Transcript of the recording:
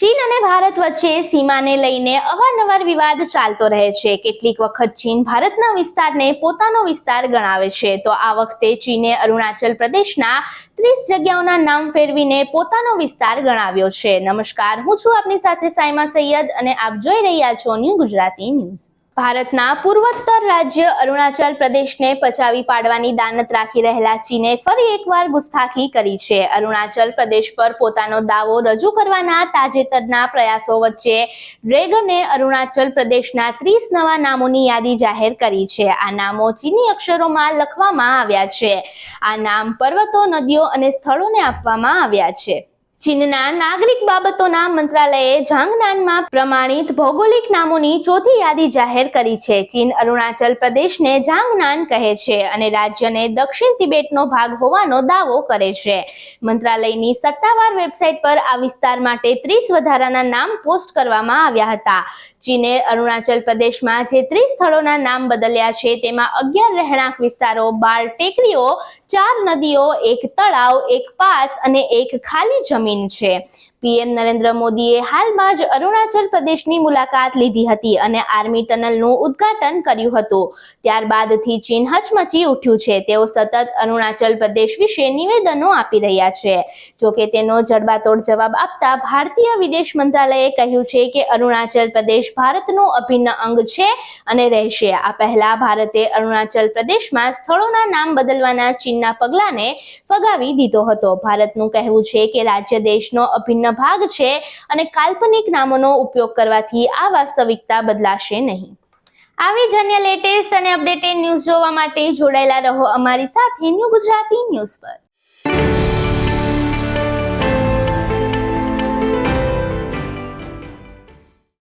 ચીન અને ભારત વચ્ચે સીમાને લઈને અવારનવાર વિવાદ ચાલતો રહે છે. કેટલીક વખત ચીન ભારતના વિસ્તારને પોતાનો વિસ્તાર ગણાવે છે. તો આ વખતે ચીને અરુણાચલ પ્રદેશના ત્રીસ જગ્યાઓના નામ ફેરવીને પોતાનો વિસ્તાર ગણાવ્યો છે. નમસ્કાર, હું છું આપની સાથે સાયમા સૈયદ અને આપ જોઈ રહ્યા છો ન્યૂ ગુજરાતી ન્યૂઝ. ભારતના પૂર્વોત્તર રાજ્ય અરુણાચલ પ્રદેશને પચાવી પાડવાની દાનત રાખી રહેલા ચીને ફરી એકવાર ગુસ્તાખી કરી છે. અરુણાચલ પ્રદેશ પર પોતાનો દાવો રજૂ કરવાના તાજેતરના પ્રયાસો વચ્ચે ડ્રેગને અરુણાચલ પ્રદેશના ત્રીસ નવા નામોની યાદી જાહેર કરી છે. આ નામો ચીની અક્ષરોમાં લખવામાં આવ્યા છે. આ નામ પર્વતો, નદીઓ અને સ્થળોને આપવામાં આવ્યા છે. ચીનના નાગરિક બાબતોના મંત્રાલયે જાંગનાનમાં પ્રમાણિત ભૌગોલિક નામોની ચોથી યાદી જાહેર કરી છે. ચીન અરુણાચલ પ્રદેશને જાંગનાન કહે છે અને રાજ્યને દક્ષિણ તિબેટનો ભાગ હોવાનો દાવો કરે છે. મંત્રાલયની સત્તાવાર વેબસાઇટ પર આ વિસ્તાર માટે ત્રીસ વધારાના નામ પોસ્ટ કરવામાં આવ્યા હતા. ચીને અરુણાચલ પ્રદેશમાં જે ત્રીસ સ્થળોના નામ બદલ્યા છે તેમાં અગિયાર રહેણાંક વિસ્તારો, બાર ટેકરીઓ, ચાર નદીઓ, એક તળાવ, એક પાસ અને એક ખાલી જમીન છે. પીએમ નરેન્દ્ર મોદીએ હાલમાં જ અરુણાચલ પ્રદેશની મુલાકાત લીધી હતી અને આર્મી ટનલનું ઉદ્ઘાટન કર્યું હતું. ત્યારબાદથી ચીન હચમચી ઉઠ્યું છે. તેઓ સતત અરુણાચલ પ્રદેશ વિશે નિવેદનો આપી રહ્યા છે. જોકે તેનો જડબાતોડ જવાબ આપતા ભારતીય વિદેશ મંત્રાલયે કહ્યું છે કે અરુણાચલ પ્રદેશ ભારતનું અભિન્ન અંગ છે અને રહેશે. આ પહેલા ભારતે અરુણાચલ પ્રદેશમાં સ્થળોના નામ બદલવાના ચીનના પગલાને ફગાવી દીધો હતો. ભારતનું કહેવું છે કે રાજ્ય દેશનો અભિન્ન ભાગ છે અને કાલ્પનિક નામોનો ઉપયોગ કરવાથી આ વાસ્તવિકતા બદલાશે નહીં. આવી જ અન્ય લેટેસ્ટ અને અપડેટેડ ન્યૂઝ જોવા માટે જોડાયેલા રહો અમારી સાથે ન્યૂ ગુજરાતી ન્યૂઝ પર.